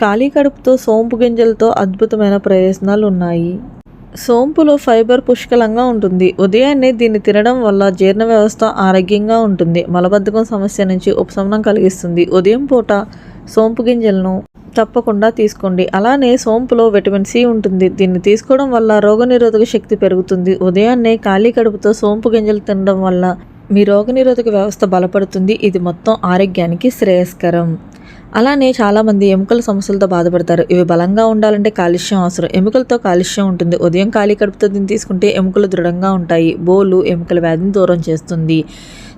ఖాళీ కడుపుతో సోంపు గింజలతో అద్భుతమైన ప్రయోజనాలు ఉన్నాయి సోంపులో ఫైబర్ పుష్కలంగా ఉంటుంది. ఉదయాన్నే దీన్ని తినడం వల్ల జీర్ణ వ్యవస్థ ఆరోగ్యంగా ఉంటుంది. మలబద్ధకం సమస్య నుంచి ఉపశమనం కలిగిస్తుంది. ఉదయం పూట సోంపు గింజలను తప్పకుండా తీసుకోండి. అలానే సోంపులో విటమిన్ సి ఉంటుంది. దీన్ని తీసుకోవడం వల్ల రోగనిరోధక శక్తి పెరుగుతుంది. ఉదయాన్నే ఖాళీ కడుపుతో సోంపు గింజలు తినడం వల్ల మీ రోగనిరోధక వ్యవస్థ బలపడుతుంది. ఇది మొత్తం ఆరోగ్యానికి శ్రేయస్కరం. అలానే చాలామంది ఎముకల సమస్యలతో బాధపడతారు. ఇవి బలంగా ఉండాలంటే కాలుష్యం అవసరం. ఎముకలతో కాలుష్యం ఉంటుంది. ఉదయం ఖాళీ కడుపుతో దీన్ని తీసుకుంటే ఎముకలు దృఢంగా ఉంటాయి. బోలు ఎముకల వ్యాధిని దూరం చేస్తుంది.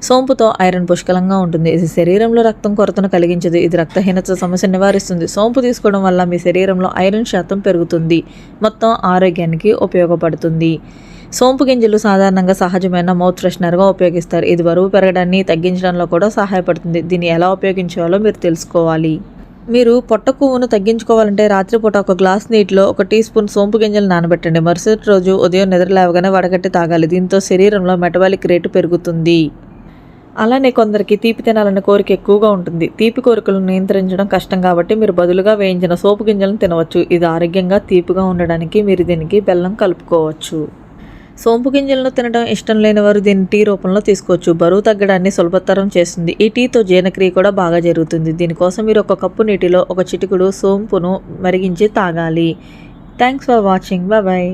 సోంపుతో ఐరన్ పుష్కలంగా ఉంటుంది. ఇది శరీరంలో రక్తం కొరతను కలిగించదు. ఇది రక్తహీనత సమస్య నివారిస్తుంది. సోంపు తీసుకోవడం వల్ల మీ శరీరంలో ఐరన్ శాతం పెరుగుతుంది. మొత్తం ఆరోగ్యానికి ఉపయోగపడుతుంది. సోంపు గింజలు సాధారణంగా సహజమైన మౌత్ ఫ్రెషనర్గా ఉపయోగిస్తారు. ఇది బరువు పెరగడాన్ని తగ్గించడంలో కూడా సహాయపడుతుంది. దీన్ని ఎలా ఉపయోగించాలో మీరు తెలుసుకోవాలి. మీరు పొట్ట కొవ్వును తగ్గించుకోవాలంటే రాత్రిపూట ఒక గ్లాస్ నీటిలో ఒక టీ స్పూన్ సోంపు గింజలు నానబెట్టండి. మరుసటి రోజు ఉదయం నిద్ర లేవగానే వడగట్టి తాగాలి. దీంతో శరీరంలో మెటబాలిక్ రేటు పెరుగుతుంది. అలానే కొందరికి తీపి తినాలనే కోరిక ఎక్కువగా ఉంటుంది. తీపి కోరికలను నియంత్రించడం కష్టం కాబట్టి మీరు బదులుగా వేయించిన సోపు గింజలను తినవచ్చు. ఇది ఆరోగ్యంగా తీపిగా ఉండడానికి మీరు దీనికి బెల్లం కలుపుకోవచ్చు. సోంపు గింజలను తినడం ఇష్టం లేని వారు దీన్ని టీ రూపంలో తీసుకోవచ్చు. బరువు తగ్గడాన్ని సులభతరం చేస్తుంది. ఈ టీతో జీర్ణక్రియ కూడా బాగా జరుగుతుంది. దీనికోసం మీరు ఒక కప్పు నీటిలో ఒక చిటికుడు సోంపును మరిగించి తాగాలి. Thanks for watching. బాయ్